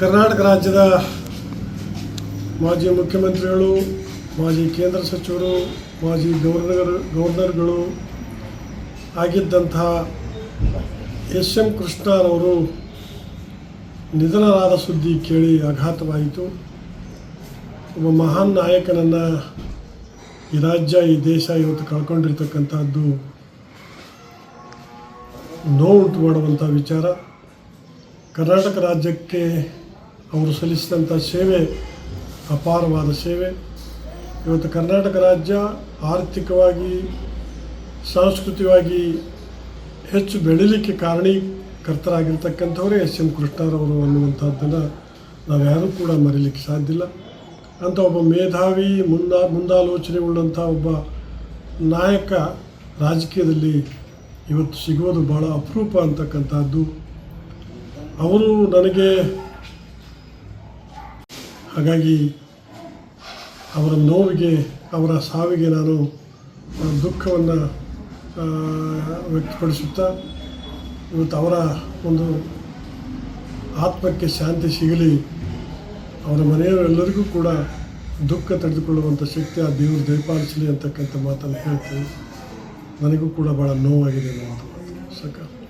ಕರ್ನಾಟಕ ರಾಜ್ಯದ ಮಾಜಿ ಮುಖ್ಯಮಂತ್ರಿಗಳು, ಮಾಜಿ ಕೇಂದ್ರ ಸಚಿವರು, ಮಾಜಿ ಗವರ್ನರ್, ಗವರ್ನರ್ಗಳು ಆಗಿದ್ದಂತಹ ಎಸ್ ಎಂ ಕೃಷ್ಣರವರು ನಿಧನರಾದ ಸುದ್ದಿ ಕೇಳಿ ಆಘಾತವಾಯಿತು. ಒಬ್ಬ ಮಹಾನ್ ನಾಯಕನನ್ನು ಈ ರಾಜ್ಯ, ಈ ದೇಶ ಇವತ್ತು ಕಳ್ಕೊಂಡಿರ್ತಕ್ಕಂಥದ್ದು ನೋವುಂಟು ಮಾಡುವಂಥ ವಿಚಾರ. ಕರ್ನಾಟಕ ರಾಜ್ಯಕ್ಕೆ ಅವರು ಸಲ್ಲಿಸಿದಂಥ ಸೇವೆ, ಅಪಾರವಾದ ಸೇವೆ. ಇವತ್ತು ಕರ್ನಾಟಕ ರಾಜ್ಯ ಆರ್ಥಿಕವಾಗಿ, ಸಾಂಸ್ಕೃತಿಕವಾಗಿ ಹೆಚ್ಚು ಬೆಳಿಲಿಕ್ಕೆ ಕಾರಣೀಕರ್ತರಾಗಿರ್ತಕ್ಕಂಥವರೇ ಎಸ್ ಎಂ ಕೃಷ್ಣರವರು ಅನ್ನುವಂಥದ್ದನ್ನು ನಾವ್ಯಾರೂ ಕೂಡ ಮರೀಲಿಕ್ಕೆ ಸಾಧ್ಯ ಇಲ್ಲ. ಅಂಥ ಒಬ್ಬ ಮೇಧಾವಿ, ಮುಂದಾ, ಮುಂದಾಲೋಚನೆ ಉಳ್ಳಂಥ ಒಬ್ಬ ನಾಯಕ ರಾಜಕೀಯದಲ್ಲಿ ಇವತ್ತು ಸಿಗೋದು ಭಾಳ ಅಪರೂಪ ಅಂತಕ್ಕಂಥದ್ದು. ಅವರು ನನಗೆ ಹಾಗಾಗಿ ಅವರ ನೋವಿಗೆ, ಅವರ ಸಾವಿಗೆ ನಾನು ದುಃಖವನ್ನು ವ್ಯಕ್ತಪಡಿಸುತ್ತಾ, ಇವತ್ತು ಅವರ ಒಂದು ಆತ್ಮಕ್ಕೆ ಶಾಂತಿ ಸಿಗಲಿ, ಅವರ ಮನೆಯವರೆಲ್ಲರಿಗೂ ಕೂಡ ದುಃಖ ತಡೆದುಕೊಳ್ಳುವಂಥ ಶಕ್ತಿ ಆ ದೇವರು ದಯಪಾಲಿಸಲಿ ಅಂತಕ್ಕಂಥ ಮಾತನ್ನು ಹೇಳ್ತೀನಿ. ನನಗೂ ಕೂಡ ಭಾಳ ನೋವಾಗಿದೆ ಅನ್ನುವಂಥ ಮಾತು.